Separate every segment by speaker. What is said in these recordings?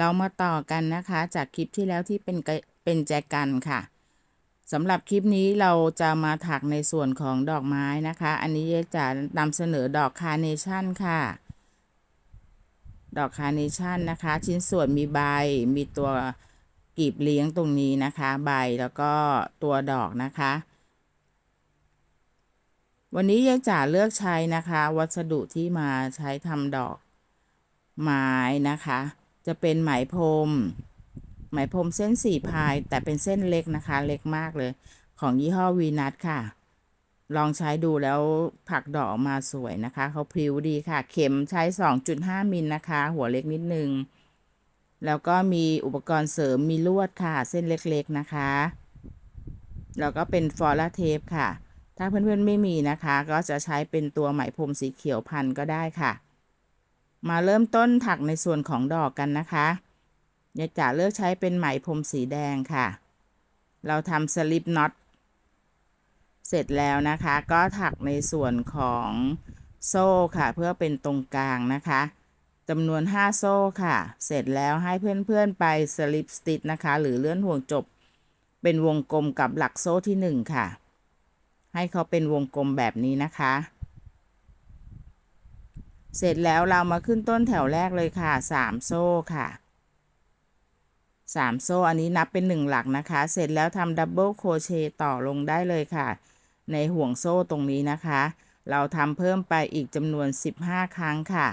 Speaker 1: เรามาต่อกันนะคะ จากคลิปที่แล้วที่เป็นเป็นแจกันค่ะสำหรับคลิปนี้เราจะมาถักในส่วนของดอกไม้นะคะ อันนี้จะนำเสนอดอกคาร์เนชั่นค่ะ ดอกคาร์เนชั่นนะคะ ชิ้นส่วนมีใบ มีตัวกลีบเลี้ยงตรงนี้นะคะ ใบแล้วก็ตัวดอกนะคะ วันนี้ยายจ๋าเลือกใช้นะคะ วัสดุที่มาใช้ทำดอกไม้นะคะ จะเป็นไหมพรมไหมพรมเส้นสี่พาย แต่เป็นเส้นเล็กนะคะ เล็กมากเลย ของยี่ห้อวีนัทค่ะ ลองใช้ดูแล้วผักดอกออกมาสวยนะคะ เขาพริ้วดีค่ะ เข็มใช้ 2.5 มิลนะคะ หัวเล็กนิดนึง แล้วก็มีอุปกรณ์เสริมมีลวดค่ะ เส้นเล็กๆนะคะ แล้วก็เป็นฟอร์เทปค่ะ ถ้าเพื่อนๆไม่มีนะคะ ก็จะใช้เป็นตัวไหมพรมสีเขียวพันก็ได้ค่ะ มาเริ่มต้นถักในส่วนของดอกกันนะคะยายจ๋าเลือกใช้เป็นไหมพรมสีแดงค่ะ เราทำสลิปน็อตเสร็จแล้วนะคะ ก็ถักในส่วนของโซ่ค่ะ เพื่อเป็นตรงกลางนะคะจำนวน 5 โซ่ค่ะ เสร็จแล้วให้เพื่อนๆไปสลิปสติ t นะคะ หรือเลื่อนห่วงจบ เป็นวงกลมกับหลักโซ่ที่ 1 ค่ะ ให้เขาเป็นวงกลมแบบนี้นะคะ เสร็จแล้วเรามาขึ้นต้นแถวแรกเลยค่ะ 3 โซ่ค่ะ 3 โซ่อันนี้นับเป็น 1 หลักนะคะ เสร็จแล้วทำดับเบิลโครเชต์ต่อลงได้เลยค่ะ ในห่วงโซ่ตรงนี้นะคะ เราทำเพิ่มไปอีกจำนวน 15 ครั้งค่ะ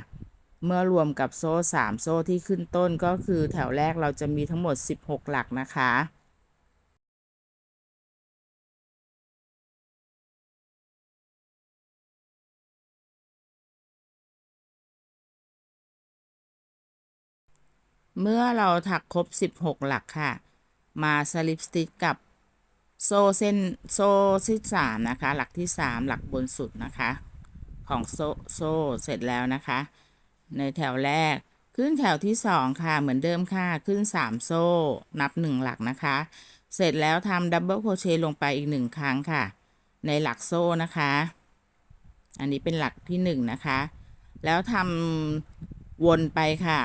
Speaker 1: เมื่อรวมกับโซ่ 3 โซ่ที่ขึ้นต้นก็คือแถวแรกเราจะมีทั้งหมด 16 หลักนะคะ เมื่อเราถักครบ 16 หลักค่ะ มาสลิปสติกกับโซ่เส้นโซ่ที่สามนะคะ หลักที่สามหลักบนสุดนะคะ ของโซ่โซ่เสร็จแล้วนะคะ ในแถวแรกขึ้นแถวที่สองค่ะ เหมือนเดิมค่ะ ขึ้นสามโซ่นับหนึ่งหลักนะคะ เสร็จแล้วทำดับเบิลโครเชต์ลงไปอีกหนึ่งครั้งค่ะ ในหลักโซ่นะคะ อันนี้เป็นหลักที่หนึ่งนะคะ แล้วทำวนไปค่ะ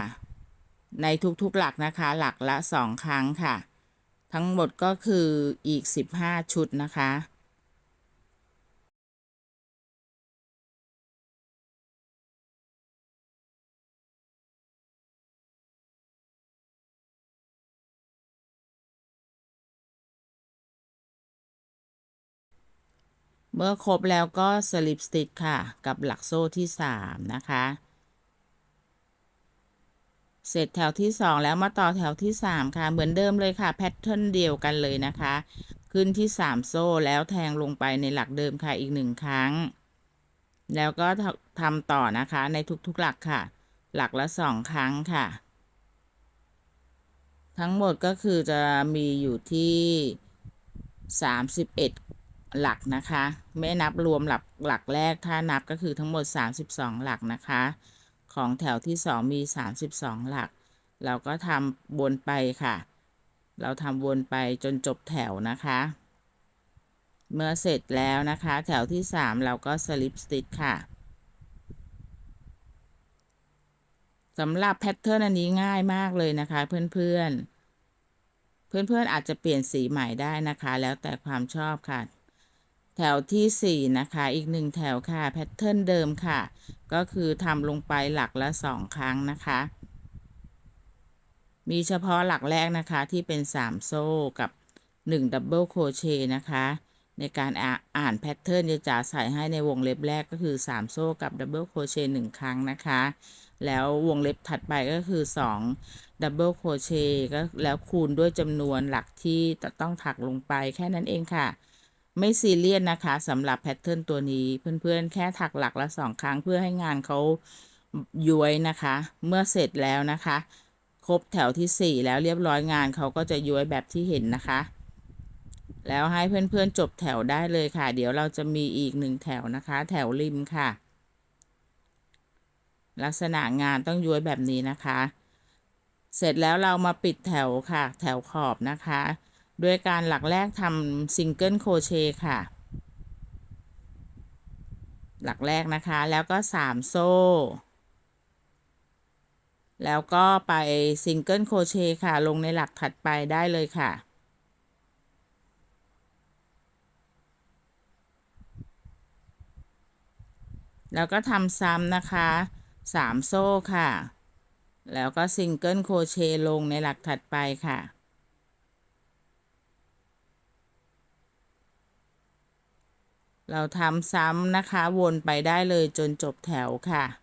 Speaker 1: ในทุกๆหลักนะคะ หลักละสองครั้งค่ะ ทั้งหมดก็คืออีก 15 ชุดนะคะเมื่อครบแล้วก็สลิปสติกค่ะ กับหลักโซ่ที่ 3 นะคะ เสร็จแถวที่ 2 แล้วมาต่อแถวที่ 3 ค่ะ เหมือนเดิมเลยค่ะแพทเทิร์นเดียวกันเลยนะคะ ขึ้นที่ 3 โซ่แล้วแทงลงไปในหลักเดิมค่ะอีก 1 ครั้ง แล้วก็ทำต่อนะคะในทุกๆหลักค่ะ หลักละ 2 ครั้งค่ะ ทั้งหมดก็คือจะมีอยู่ที่ 31 หลักนะคะ ไม่นับรวมหลักหลักแรกถ้านับก็คือทั้งหมด 32 หลักนะคะ ของแถวที่ 2 มี 32 หลัก เราก็ทำวนไปค่ะ เราทำวนไปจนจบแถวนะคะ เมื่อเสร็จแล้วนะคะ แถวที่ 3 เราก็สลิปสติ t ค่ะสำหรับแพทเทิร์นอันนี้ง่ายมากเลยนะคะ เพื่อนๆ เพื่อนๆอาจจะเปลี่ยนสีใหม่ได้นะคะ แล้วแต่ความชอบค่ะ แถวที่ 4 นะคะ อีกหนึ่งแถวค่ะแพทเทิร์นเดิมค่ะ ก็คือทำลงไปหลักละ 2 ครั้งนะคะ มีเฉพาะหลักแรกนะคะที่เป็น 3 โซ่กับ 1 ดับเบิลโครเชต์นะคะ ในการอ่านแพทเทิร์นจะจ๋าใส่ให้ในวงเล็บแรกก็คือ 3 โซ่กับดับเบิลโครเชต์1ครั้งนะคะ แล้ววงเล็บถัดไปก็คือ 2 ดับเบิลโครเชต์ก็แล้วคูณด้วยจำนวนหลักที่ต้องถักลงไปแค่นั้นเองค่ะ ไม่ซีเรียสนะคะสำหรับแพทเทิร์นตัวนี้ เพื่อนๆ แค่ถักหลักละสองครั้งเพื่อให้งานเขาย้วยนะคะ เมื่อเสร็จแล้วนะคะ ครบแถวที่ 4 แล้วเรียบร้อยงานเขาก็จะย้วยแบบที่เห็นนะคะ แล้วให้เพื่อนๆจบแถวได้เลยค่ะ เดี๋ยวเราจะมีอีกหนึ่งแถวนะคะ แถวริมค่ะ ลักษณะงานต้องย้วยแบบนี้นะคะ เสร็จแล้วเรามาปิดแถวค่ะ แถวขอบนะคะ ด้วยการหลักแรกทำซิงเกิลโคเชต์ค่ะ หลักแรกนะคะแล้วก็ 3 โซ่ แล้วก็ไปซิงเกิลโครเชต์ค่ะ ลงในหลักถัดไปได้เลยค่ะแล้วก็ทำซ้ำนะคะ 3 โซ่ค่ะ แล้วก็ซิงเกิลโครเชต์ลงในหลักถัดไปค่ะ เราทำซ้ำนะคะ วนไปได้เลยจนจบแถวค่ะ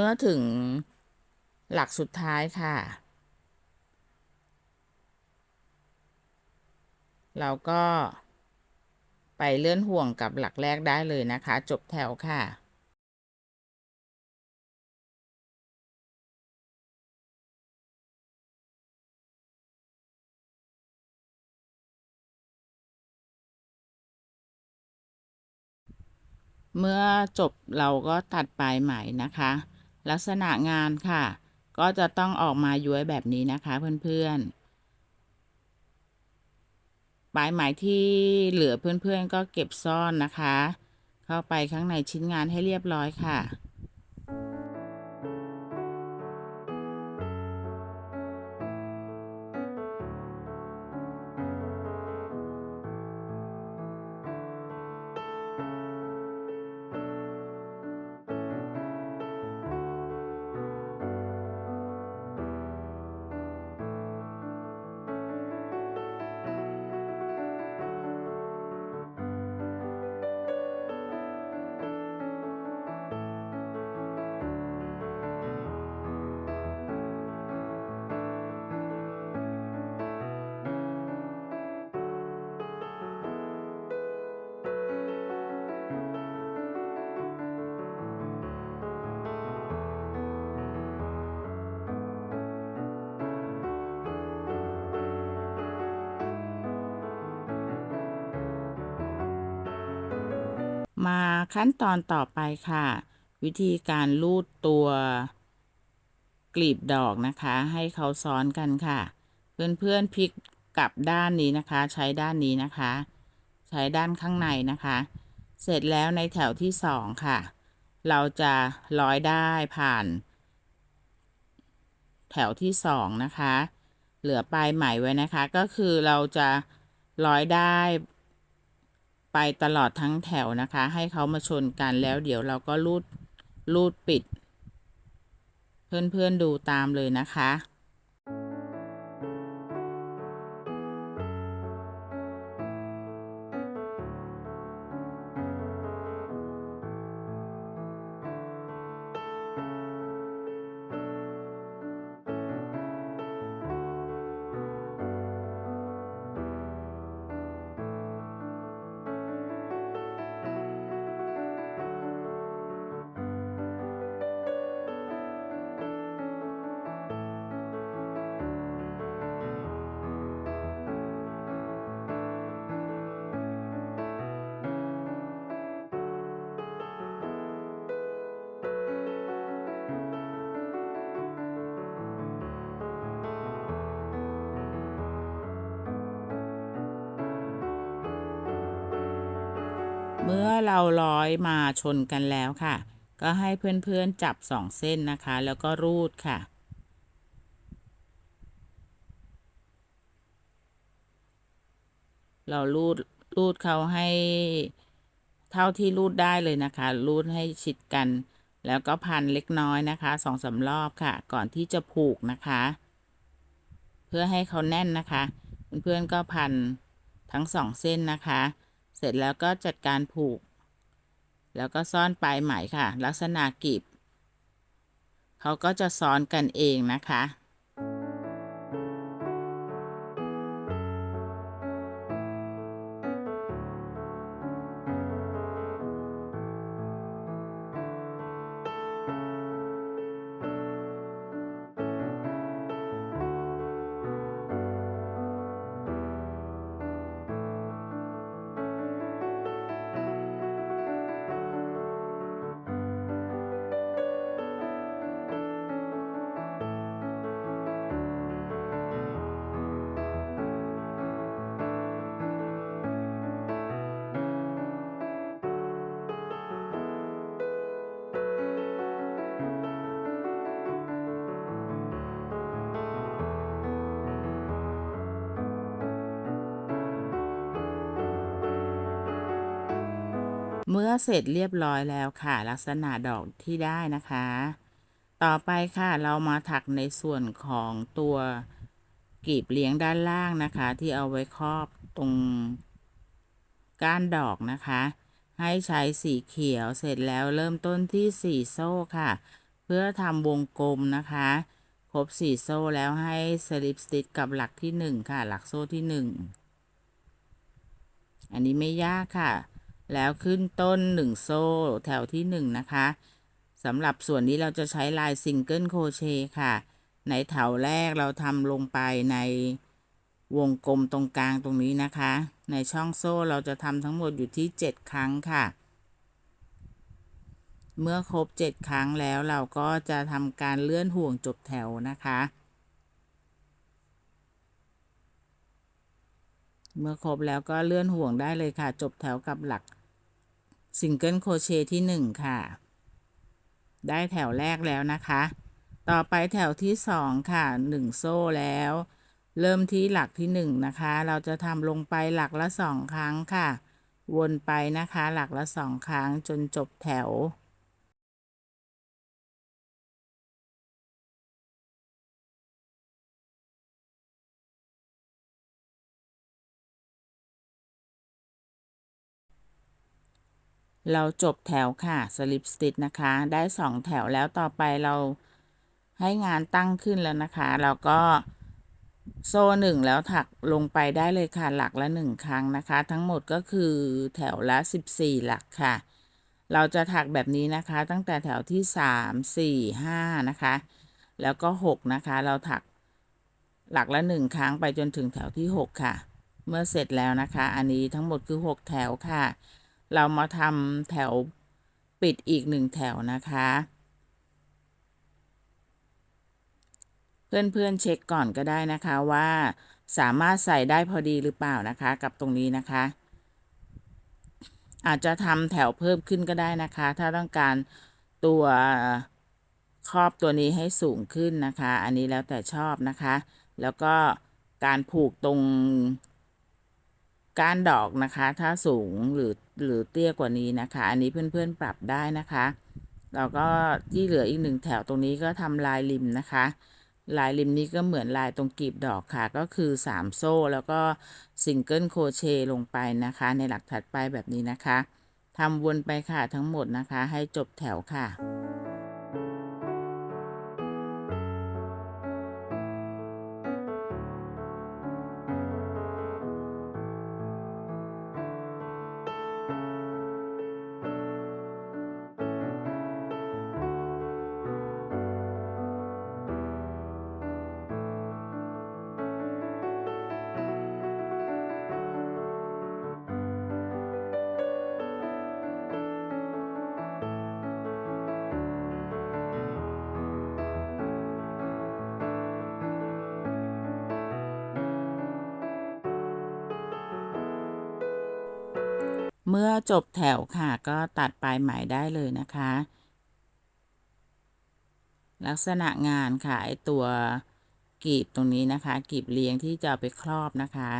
Speaker 1: เมื่อถึงหลักสุดท้ายค่ะ เราก็ไปเลื่อนห่วงกับหลักแรกได้เลยนะคะ จบแถวค่ะ เมื่อจบเราก็ตัดปลายไหมนะคะ ลักษณะงานค่ะ ก็จะต้องออกมาย้วยแบบนี้นะคะเพื่อนๆปลายไหมที่เหลือเพื่อนๆก็เก็บซ่อนนะคะ เข้าไปข้างในชิ้นงานให้เรียบร้อยค่ะ ขั้นตอนต่อไปค่ะ วิธีการลูดตัวกลีบดอกนะคะ ให้เขาซ้อนกันค่ะ เพื่อนๆพลิกกลับด้านนี้นะคะ ใช้ด้านนี้นะคะ ใช้ด้านข้างในนะคะ เสร็จแล้วในแถวที่สองค่ะ เราจะร้อยได้ผ่าน แถวที่สองนะคะ เหลือปลายไหมไว้นะคะ ก็คือเราจะร้อยได้ ไปตลอดทั้งแถวนะคะ ให้เขามาชนกันแล้วเดี๋ยวเราก็รูดรูดปิด เพื่อนๆดูตามเลยนะคะ เราร้อยมาชนกันแล้วค่ะ ก็ให้เพื่อนๆจับสองเส้นนะคะ แล้วก็รูดค่ะ เรารูดรูดเขาให้เท่าที่รูดได้เลยนะคะ รูดให้ชิดกัน แล้วก็พันเล็กน้อยนะคะสองสารอบค่ะ ก่อนที่จะผูกนะคะ เพื่อให้เขาแน่นนะคะ เพื่อนๆก็พันทั้งสองเส้นนะคะ เสร็จแล้วก็จัดการผูก แล้วก็ซ่อนปลายไหมค่ะ ลักษณะกลีบเขาก็จะซ้อนกันเองนะคะ เมื่อเสร็จเรียบร้อยแล้วค่ะ ลักษณะดอกที่ได้นะคะ ต่อไปค่ะเรามาถักในส่วนของตัวกลีบเลี้ยงด้านล่างนะคะ ที่เอาไว้ครอบตรงก้านดอกนะคะ ให้ใช้สีเขียวเสร็จแล้วเริ่มต้นที่สี่โซ่ค่ะ เพื่อทำวงกลมนะคะ ครบสี่โซ่แล้วให้สลิปสติชกับหลักที่หนึ่งค่ะ หลักโซ่ที่หนึ่งอันนี้ไม่ยากค่ะ แล้วขึ้นต้นหนึ่งโซ่แถวที่หนึ่งนะคะสำหรับส่วนนี้เราจะใช้ลายซิงเกิลโคเชค่ะ ในแถวแรกเราทำลงไปในวงกลมตรงกลางตรงนี้นะคะ ในช่องโซ่เราจะทำทั้งหมดอยู่ที่ 7 ครั้งค่ะ เมื่อครบ 7 ครั้งแล้วเราก็จะทำการเลื่อนห่วงจบแถวนะคะ เมื่อครบแล้วก็เลื่อนห่วงได้เลยค่ะ จบแถวกับหลัก ซิงเกิลโคเชที่ 1 ค่ะ ได้แถวแรกแล้วนะคะ ต่อไปแถวที่ 2 ค่ะ 1 โซ่แล้ว เริ่มที่หลักที่ 1 นะคะ เราจะทำลงไปหลักละ 2 ครั้งค่ะ วนไปนะคะหลักละ 2 ครั้งจนจบแถว เราจบแถวค่ะสลิปสติชนะคะ ได้2แถวแล้วต่อไปเราให้งานตั้งขึ้นแล้วนะคะ เราก็โซ่หนึ่งแล้วถักลงไปได้เลยค่ะหลักละ1ครั้งนะคะ ทั้งหมดก็คือแถวละ 14 หลักค่ะ เราจะถักแบบนี้นะคะ ตั้งแต่แถวที่ 3 4 5 นะคะ แล้วก็ 6 นะคะ เราถักหลักละ1ครั้งไปจนถึงแถวที่ 6 ค่ะ เมื่อเสร็จแล้วนะคะ อันนี้ทั้งหมดคือ 6 แถวค่ะ เรามาทำแถวปิดอีกหนึ่งแถวนะคะ เพื่อนๆเช็คก่อนก็ได้นะคะว่าสามารถใส่ได้พอดีหรือเปล่านะคะ กับตรงนี้นะคะ อาจจะทำแถวเพิ่มขึ้นก็ได้นะคะ ถ้าต้องการตัวครอบตัวนี้ให้สูงขึ้นนะคะ อันนี้แล้วแต่ชอบนะคะ แล้วก็การผูกตรง ก้านดอกนะคะ ถ้าสูงหรือหรือเตี้ยกว่านี้นะคะ อันนี้เพื่อนๆปรับได้นะคะเราก็ที่เหลืออีกหนึ่งแถวตรงนี้ก็ทำลายริมนะคะ ลายริมนี้ก็เหมือนลายตรงกลีบดอกค่ะ ก็คือ3โซ่แล้วก็ซิงเกิลโคเชต์ลงไปนะคะ ในหลักถัดไปแบบนี้นะคะทำวนไปค่ะทั้งหมดนะคะ ให้จบแถวค่ะ เมื่อจบแถวค่ะก็ตัดปลายไหมได้เลยนะคะ ลักษณะงานค่ะไอตัวกีบตรงนี้นะคะ กีบเลี้ยงที่จะไปครอบนะคะ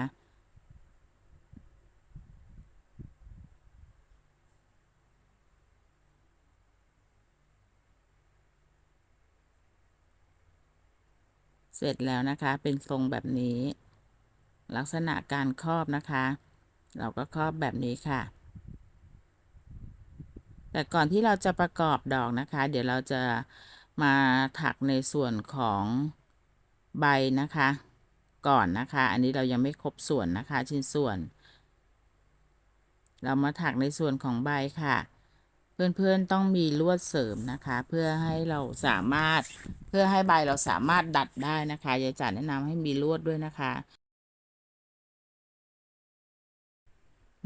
Speaker 1: เสร็จแล้วนะคะเป็นทรงแบบนี้ ลักษณะการครอบนะคะ เราก็ครอบแบบนี้ค่ะ แต่ก่อนที่เราจะประกอบดอกนะคะ เดี๋ยวเราจะมาถักในส่วนของใบนะคะ ก่อนนะคะ อันนี้เรายังไม่ครบส่วนนะคะ ชิ้นส่วน เรามาถักในส่วนของใบค่ะ เพื่อนๆต้องมีลวดเสริมนะคะ เพื่อให้เราสามารถเพื่อให้ใบเราสามารถดัดได้นะคะยายจ๋าแนะนำให้มีลวดด้วยนะคะ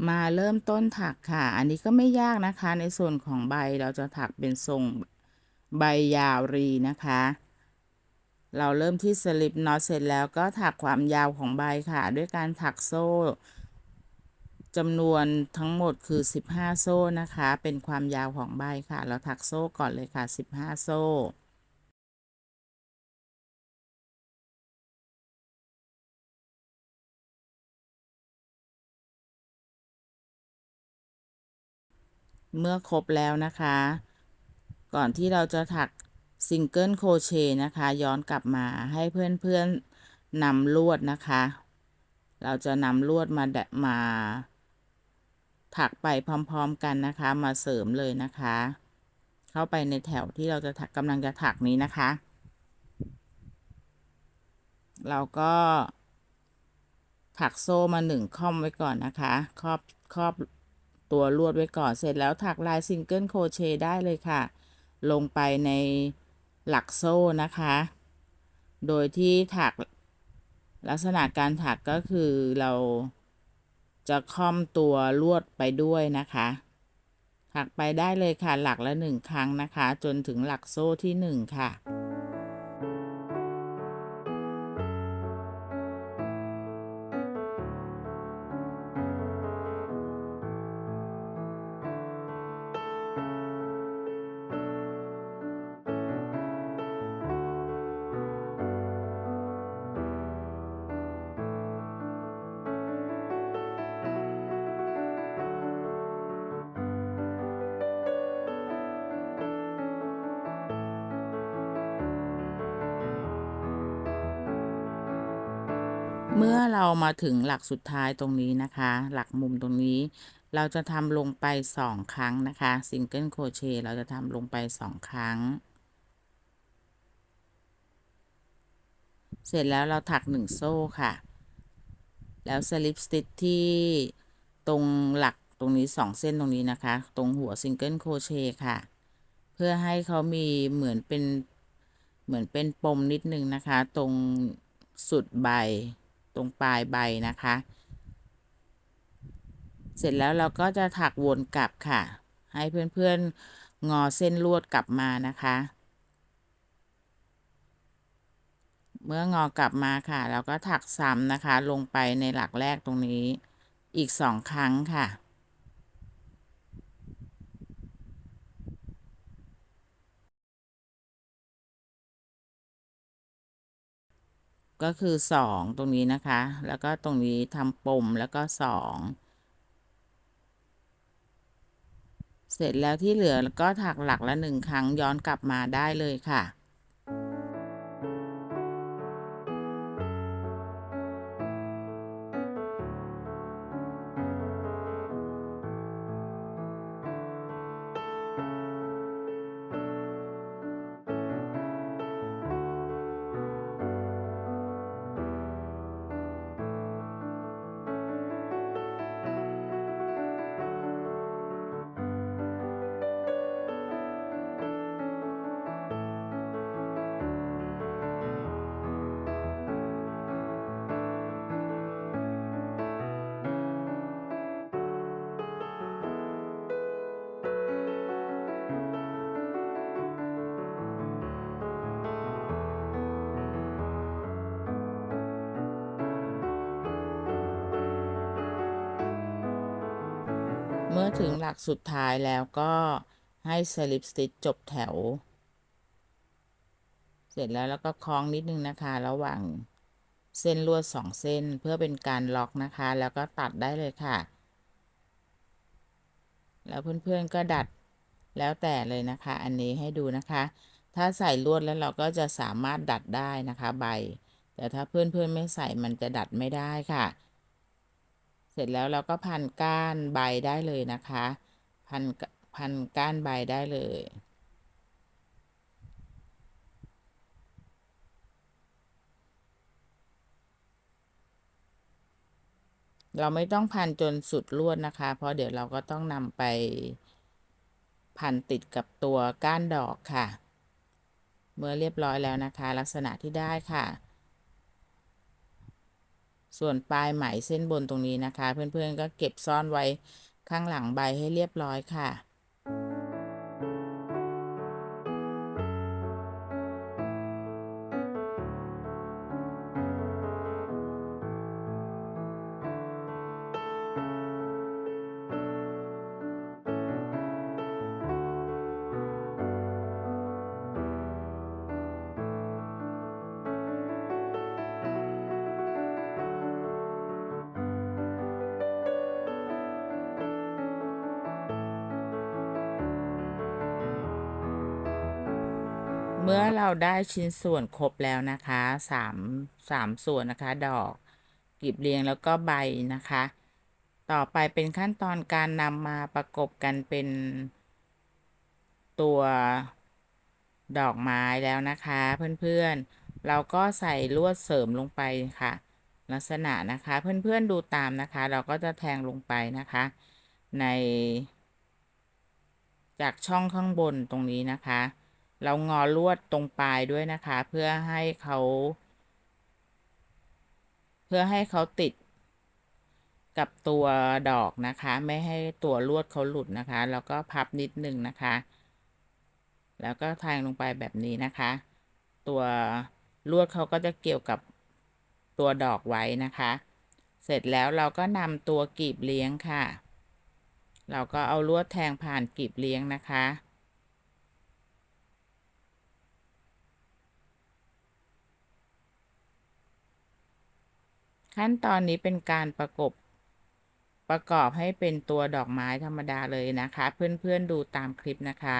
Speaker 1: มาเริ่มต้นถักค่ะ อันนี้ก็ไม่ยากนะคะ ในส่วนของใบเราจะถักเป็นทรงใบยาวรีนะคะ เราเริ่มที่สลิปน็อตเสร็จแล้วก็ถักความยาวของใบค่ะ ด้วยการถักโซ่จำนวนทั้งหมดคือ 15 โซ่นะคะ เป็นความยาวของใบค่ะ เราถักโซ่ก่อนเลยค่ะ 15 โซ่ เมื่อครบแล้วนะคะ ก่อนที่เราจะถักซิงเกิลโครเชต์นะคะ ย้อนกลับมาให้เพื่อนๆนำลวดนะคะ เราจะนำลวดมาดมา ถักไปพร้อมๆกันนะคะ มาเสริมเลยนะคะ เข้าไปในแถวที่เราจะถักกำลังจะถักนี้นะคะ เราก็ถักโซ่มาหนึ่งค่อมไว้ก่อนนะคะ ครอบครอบ ตัวลวดไว้ก่อนเสร็จแล้วถักลายซิงเกิลโคเชได้เลยค่ะ ลงไปในหลักโซ่นะคะ โดยที่ถักลักษณะการถักก็คือเราจะค่อมตัวลวดไปด้วยนะคะ ถักไปได้เลยค่ะหลักละหนึ่งครั้งนะคะ จนถึงหลักโซ่ที่หนึ่งค่ะ เมื่อเรามาถึงหลักสุดท้ายตรงนี้นะคะ หลักมุมตรงนี้ เราจะทำลงไปสองครั้งนะคะซิงเกิลโครเชต์เราจะทำลงไปสองครั้ง เสร็จแล้วเราถักหนึ่งโซ่ค่ะ แล้วสลิปสติชที่ตรงหลักตรงนี้สองเส้นตรงนี้นะคะ ตรงหัวซิงเกิลโครเชต์ค่ะ เพื่อให้เขามีเหมือนเป็นเหมือนเป็นปมนิดนึงนะคะ ตรงสุดใบ ตรงปลายใบนะคะ เสร็จแล้วเราก็จะถักวนกลับค่ะ ให้เพื่อนๆงอเส้นลวดกลับมานะคะ เมื่องอกลับมาค่ะ เราก็ถักซ้ำนะคะ ลงไปในหลักแรกตรงนี้อีกสองครั้งค่ะ ก็คือสองตรงนี้นะคะ แล้วก็ตรงนี้ทำปมแล้วก็สองเสร็จแล้วที่เหลือก็ถักหลักละหนึ่งครั้งย้อนกลับมาได้เลยค่ะ ถึงหลักสุดท้ายแล้วก็ให้สลิปสติชจบแถว เสร็จแล้วแล้วก็คล้องนิดนึงนะคะ ระหว่างเส้นลวดสองเส้นเพื่อเป็นการล็อกนะคะ แล้วก็ตัดได้เลยค่ะ แล้วเพื่อนๆก็ดัดแล้วแต่เลยนะคะ อันนี้ให้ดูนะคะ ถ้าใส่ลวดแล้วเราก็จะสามารถดัดได้นะคะ ใบ แต่ถ้าเพื่อนๆไม่ใส่มันจะดัดไม่ได้ค่ะ เสร็จแล้วเราก็พันก้านใบได้เลยนะคะ พันพันก้านใบได้เลยเราไม่ต้องพันจนสุดลวดนะคะ เพราะเดี๋ยวเราก็ต้องนำไปพันติดกับตัวก้านดอกค่ะ เมื่อเรียบร้อยแล้วนะคะ ลักษณะที่ได้ค่ะ ส่วนปลายไหมเส้นบนตรงนี้นะคะ เพื่อนๆก็เก็บซ่อนไว้ข้างหลังใบให้เรียบร้อยค่ะ มื่อเราได้ชิ้นส่วนครบแล้วนะคะสามสามส่วนนะคะ ดอกกลีบเรียงแล้วก็ใบนะคะ ต่อไปเป็นขั้นตอนการนำมาประกบกันเป็นตัวดอกไม้แล้วนะคะ เพื่อนๆ เราก็ใส่ลวดเสริมลงไปค่ะ ลักษณะนะคะเพื่อนๆดูตามนะคะ เราก็จะแทงลงไปนะคะ ใน จากช่องข้างบนตรงนี้นะคะ เรางอลวดตรงปลายด้วยนะคะ เพื่อให้เขา เพื่อให้เขาติดกับตัวดอกนะคะ ไม่ให้ตัวลวดเขาหลุดนะคะ แล้วก็พับนิดนึงนะคะ แล้วก็แทงลงไปแบบนี้นะคะ ตัวลวดเขาก็จะเกี่ยวกับตัวดอกไว้นะคะ เสร็จแล้วเราก็นำตัวกลีบเลี้ยงค่ะ เราก็เอาลวดแทงผ่านกลีบเลี้ยงนะคะ ขั้นตอนนี้เป็นการประกบประกอบให้เป็นตัวดอกไม้ธรรมดาเลยนะคะ เพื่อนๆดูตามคลิปนะคะ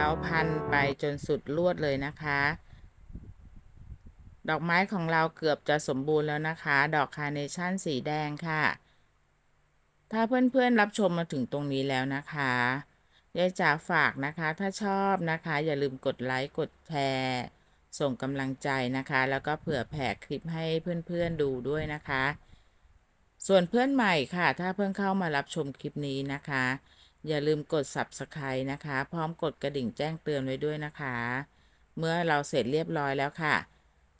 Speaker 1: เราพันไปจนสุดลวดเลยนะคะ ดอกไม้ของเราเกือบจะสมบูรณ์แล้วนะคะ ดอกคาร์เนชั่นสีแดงค่ะ ถ้าเพื่อนๆรับชมมาถึงตรงนี้แล้วนะคะยายจ๋าฝากนะคะ ถ้าชอบนะคะ อย่าลืมกดไลค์กดแชร์ส่งกำลังใจนะคะ แล้วก็เผื่อแผ่คลิปให้เพื่อนๆดูด้วยนะคะ ส่วนเพื่อนใหม่ค่ะ ถ้าเพิ่งเข้ามารับชมคลิปนี้นะคะ อย่าลืมกด subscribe นะคะ พร้อมกดกระดิ่งแจ้งเตือนไว้ด้วยนะคะ เมื่อเราเสร็จเรียบร้อยแล้วค่ะ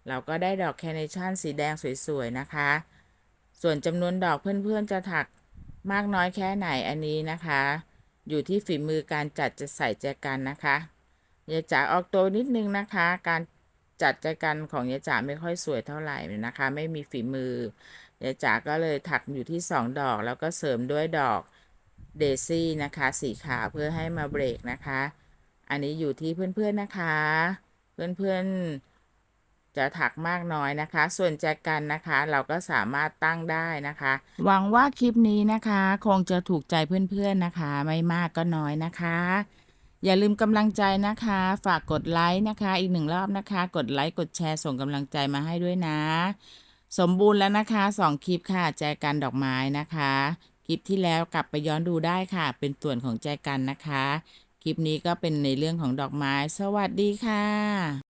Speaker 1: เราก็ได้ดอกแคเนชั่นสีแดงสวยๆนะคะ ส่วนจำนวนดอกเพื่อนๆจะถักมากน้อยแค่ไหนอันนี้นะคะ อยู่ที่ฝีมือการจัดจะใส่ใจกันนะคะยาจ๋าออกตัวนิดนึงนะคะ การจัดใจกันของยายจ๋าไม่ค่อยสวยเท่าไหร่นะคะ ไม่มีฝีมือยายจ๋าก็เลยถักอยู่ที่ 2 ดอกแล้วก็เสริมด้วยดอก เดซี่นะคะ สีขาวเพื่อให้มาเบรกนะคะ อันนี้อยู่ที่เพื่อนๆนะคะ เพื่อนๆจะถักมากน้อยนะคะ ส่วนแจกันนะคะ เราก็สามารถตั้งได้นะคะ หวังว่าคลิปนี้นะคะ คงจะถูกใจเพื่อนๆนะคะ ไม่มากก็น้อยนะคะ อย่าลืมกำลังใจนะคะ ฝากกดไลค์นะคะ อีกหนึ่งรอบนะคะ กดไลค์กดแชร์ส่งกำลังใจมาให้ด้วยนะ สมบูรณ์แล้วนะคะสองคลิปค่ะแจกันดอกไม้นะคะ คลิปที่แล้วกลับไปย้อนดูได้ค่ะ เป็นส่วนของแจกันนะคะ คลิปนี้ก็เป็นในเรื่องของดอกไม้ สวัสดีค่ะ